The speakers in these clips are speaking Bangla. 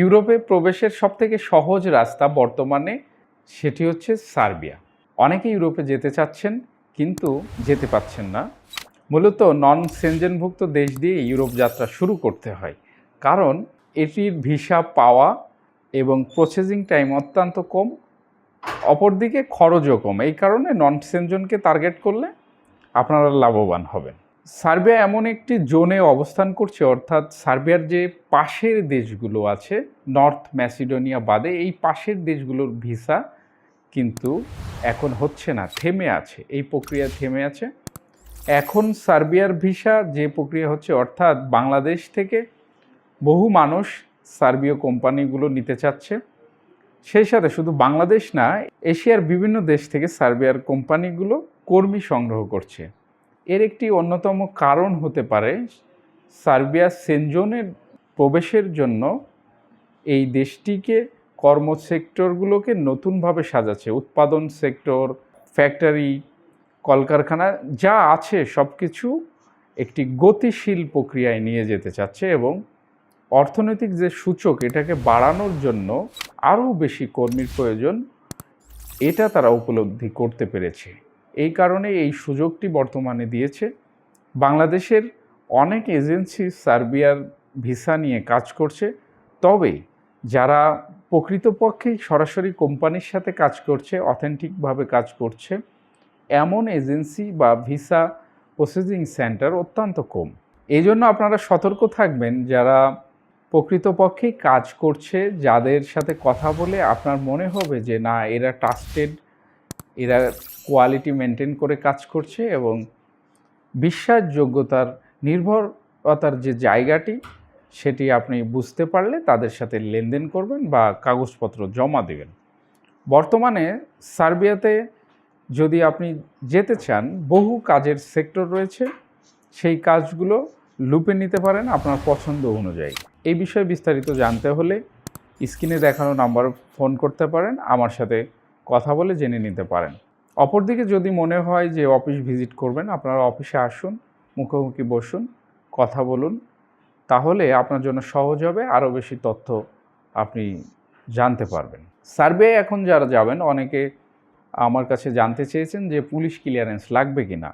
ইউরোপে প্রবেশের সবথেকে সহজ রাস্তা বর্তমানে সেটি হচ্ছে সার্বিয়া। অনেকে ইউরোপে যেতে চাচ্ছেন, কিন্তু যেতে পাচ্ছেন না। মূলত নন সেনজেনভুক্ত দেশ দিয়ে ইউরোপ যাত্রা শুরু করতে হয়। কারণ এটির ভিসা পাওয়া এবং প্রসেসিং টাইম অত্যন্ত কম, অপরদিকে খরচও কম। এই কারণে নন সেনজনকে টার্গেট করলে আপনারা লাভবান হবেন। সার্বিয়া এমন একটি জোনে অবস্থান করছে, অর্থাৎ সার্বিয়ার যে পাশের দেশগুলো আছে, নর্থ ম্যাসিডোনিয়া বাদে, এই পাশের দেশগুলোর ভিসা কিন্তু এখন হচ্ছে না, থেমে আছে। এই প্রক্রিয়া থেমে আছে। এখন সার্বিয়ার ভিসা যে প্রক্রিয়া হচ্ছে, অর্থাৎ বাংলাদেশ থেকে বহু মানুষ সার্বীয় কোম্পানিগুলো নিতে চাচ্ছে। সেই সাথে শুধু বাংলাদেশ না, এশিয়ার বিভিন্ন দেশ থেকে সার্বিয়ার কোম্পানিগুলো কর্মী সংগ্রহ করছে। এর একটি অন্যতম কারণ হতে পারে সার্বিয়া সেনজোনের প্রবেশের জন্য এই দেশটিকে কর্ম সেক্টরগুলোকে নতুনভাবে সাজাচ্ছে। উৎপাদন সেক্টর, ফ্যাক্টরি, কলকারখানা, যা আছে সব কিছু একটি গতিশীল প্রক্রিয়ায় নিয়ে যেতে চাচ্ছে এবং অর্থনৈতিক যে সূচক, এটাকে বাড়ানোর জন্য আরও বেশি কর্মীর প্রয়োজন, এটা তারা উপলব্ধি করতে পেরেছে। এই কারণে এই সুযোগটি বর্তমানে দিয়েছে। বাংলাদেশের অনেক এজেন্সি সার্বিয়ার ভিসা নিয়ে কাজ করছে। তবে যারা প্রকৃতপক্ষেই সরাসরি কোম্পানির সাথে কাজ করছে, অথেন্টিকভাবে কাজ করছে, এমন এজেন্সি বা ভিসা প্রসেসিং সেন্টার অত্যন্ত কম। এই জন্য আপনারা সতর্ক থাকবেন যারা প্রকৃতপক্ষেই কাজ করছে, যাদের সাথে কথা বলে আপনার মনে হবে যে, না, এরা ট্রাস্টেড এরা কোয়ালিটি মেনটেন করে কাজ করছে এবং বিশ্বাসযোগ্যতার নির্ভরতার যে জায়গাটি, সেটি আপনি বুঝতে পারলে তাদের সাথে লেনদেন করবেন বা কাগজপত্র জমা দেবেন। বর্তমানে সার্বিয়াতে যদি আপনি যেতে চান, বহু কাজের সেক্টর রয়েছে, সেই কাজগুলো লুপে নিতে পারেন আপনার পছন্দ অনুযায়ী। এই বিষয়ে বিস্তারিত জানতে হলে স্ক্রিনে দেখানো নাম্বার ফোন করতে পারেন, আমার সাথে কথা বলে জেনে নিতে পারেন। অপরদিকে যদি মনে হয় যে অফিস ভিজিট করবেন, আপনারা অফিসে আসুন, মুখোমুখি বসুন, কথা বলুন, তাহলে আপনার জন্য সহজ হবে, আরও বেশি তথ্য আপনি জানতে পারবেন। সার্ভে এখন যারা যাবেন, অনেকে আমার কাছে জানতে চেয়েছেন যে পুলিশ ক্লিয়ারেন্স লাগবে কি না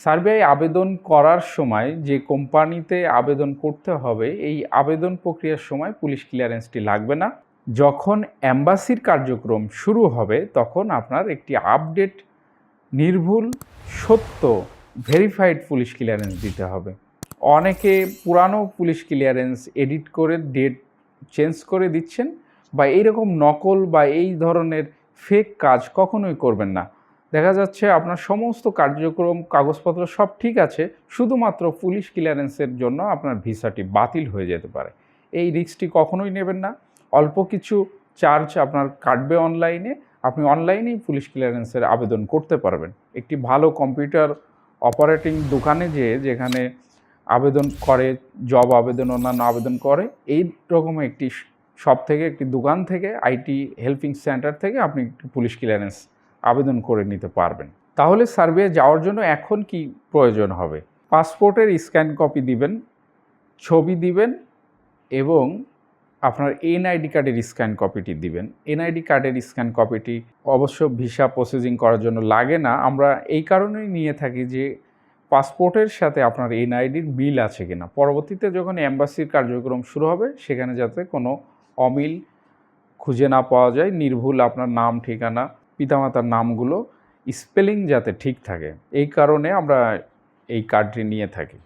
সার্ভে আবেদন করার সময় যে কোম্পানিতে আবেদন করতে হবে, এই আবেদন প্রক্রিয়ার সময় পুলিশ ক্লিয়ারেন্সটি লাগবে না। যখন অ্যাম্বাসির কার্যক্রম শুরু হবে, তখন আপনার একটি আপডেট, নির্ভুল, সত্য, ভেরিফাইড পুলিশ ক্লিয়ারেন্স দিতে হবে। অনেকে পুরানো পুলিশ ক্লিয়ারেন্স এডিট করে, ডেট চেঞ্জ করে দিচ্ছেন বা এইরকম নকল বা এই ধরনের ফেক কাজ কখনোই করবেন না। দেখা যাচ্ছে আপনার সমস্ত কার্যক্রম, কাগজপত্র সব ঠিক আছে, শুধুমাত্র পুলিশ ক্লিয়ারেন্সের জন্য আপনার ভিসাটি বাতিল হয়ে যেতে পারে। এই রিস্কটি কখনোই নেবেন না। অল্প কিছু চার্জ আপনার কাটবে অনলাইনে আপনি অনলাইনেই পুলিশ ক্লিয়ারেন্সের আবেদন করতে পারবেন। একটি ভালো কম্পিউটার অপারেটিং দোকানে যেয়ে যেখানে আবেদন করে জব আবেদন, অন্যান্য আবেদন করে, এই রকম একটি সব থেকে, একটি দোকান থেকে আইটি হেল্পিং সেন্টার থেকে আপনি একটি পুলিশ ক্লিয়ারেন্স আবেদন করে নিতে পারবেন। তাহলে সার্ভে যাওয়ার জন্য এখন কি প্রয়োজন হবে? পাসপোর্টের স্ক্যান কপি দিবেন, ছবি দিবেন এবং আপনার এনআইডি কার্ডের স্ক্যান কপিটি দিবেন। এনআইডি কার্ডের স্ক্যান কপিটি অবশ্য ভিসা প্রসেসিং করার জন্য লাগে না। আমরা এই কারণেই নিয়ে থাকি যে পাসপোর্টের সাথে আপনার এনআইডির বিল আছে কিনা। পরবর্তীতে যখন অ্যাম্বাসির কার্যক্রম শুরু হবে, সেখানে যাতে কোনো অমিল খুঁজে না পাওয়া যায়, নির্ভুল আপনার নাম, ঠিকানা, পিতামাতার নামগুলো স্পেলিং যাতে ঠিক থাকে। এই কারণে আমরা এই কার্ডটি নিয়ে থাকি।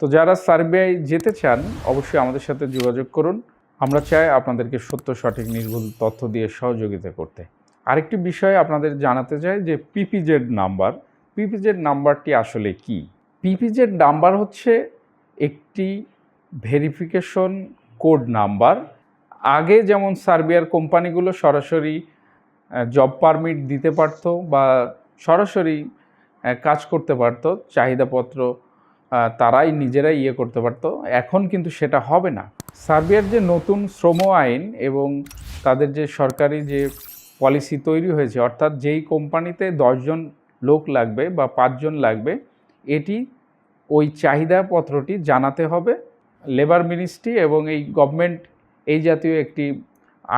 তো যারা সার্বিয়ায় যেতে চান, অবশ্যই আমাদের সাথে যোগাযোগ করুন। আমরা চাই আপনাদেরকে সত্য, সঠিক, নির্ভুল তথ্য দিয়ে সহযোগিতা করতে। আরেকটি বিষয় আপনাদের জানাতে চাই যে পিপিজেড নাম্বার পিপিজেড নাম্বারটি আসলে কি? পিপিজেড নাম্বার হচ্ছে একটি ভেরিফিকেশন কোড নাম্বার। আগে যেমন সার্বিয়ার কোম্পানিগুলো সরাসরি জব পারমিট দিতে পারতো বা সরাসরি কাজ করতে পারতো, চাহিদাপত্র তারাই নিজেরাই ইয়ে করতে পারতো। এখন কিন্তু সেটা হবে না। সার্বিয়ার যে নতুন শ্রম আইন এবং তাদের যে সরকারি যে পলিসি তৈরি হয়েছে, অর্থাৎ যেই কোম্পানিতে দশজন লোক লাগবে বা পাঁচজন লাগবে, এটি ওই চাহিদাপত্রটি জানাতে হবে লেবার মিনিস্ট্রি এবং এই গভর্নমেন্ট এই জাতীয় একটি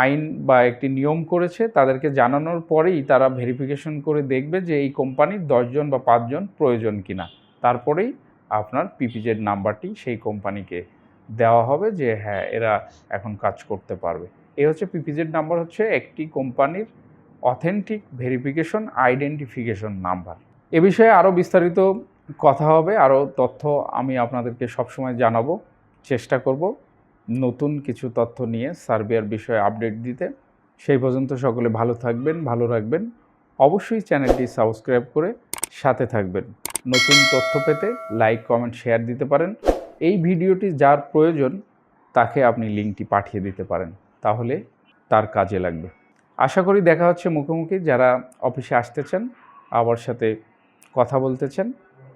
আইন বা একটি নিয়ম করেছে, তাদেরকে জানানোর পরেই তারা ভেরিফিকেশন করে দেখবে যে এই কোম্পানির দশজন বা পাঁচজন প্রয়োজন কিনা। তারপরেই আপনার পিপিজেড নাম্বারটি সেই কোম্পানিকে দেওয়া হবে যে হ্যাঁ এরা এখন কাজ করতে পারবে। এ হচ্ছে পিপিজেড নাম্বার হচ্ছে একটি কোম্পানির অথেন্টিক ভেরিফিকেশন আইডেন্টিফিকেশন নাম্বার এ বিষয়ে আরও বিস্তারিত কথা হবে আরও তথ্য আমি আপনাদেরকে সবসময় জানাব, চেষ্টা করব নতুন কিছু তথ্য নিয়ে সার্বিয়ার বিষয়ে আপডেট দিতে। সেই পর্যন্ত সকলে ভালো থাকবেন, ভালো রাখবেন। অবশ্যই চ্যানেলটি সাবস্ক্রাইব করে সাথে থাকবেন। নতুন তথ্য পেতে লাইক কমেন্ট শেয়ার দিতে পারেন। এই ভিডিওটি যার প্রয়োজন, তাকে আপনি লিঙ্কটি পাঠিয়ে দিতে পারেন। তাহলে তার কাজে লাগবে। আশা করি দেখা হচ্ছে মুখোমুখি। যারা অফিসে আসতে চান, আমার সাথে কথা বলতে চান,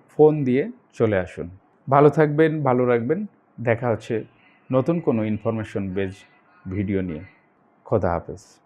ফোন দিয়ে চলে আসুন। ভালো থাকবেন, ভালো রাখবেন। দেখা হচ্ছে নতুন কোনো ইনফরমেশন বেজ ভিডিও নিয়ে। খোদা হাফেজ।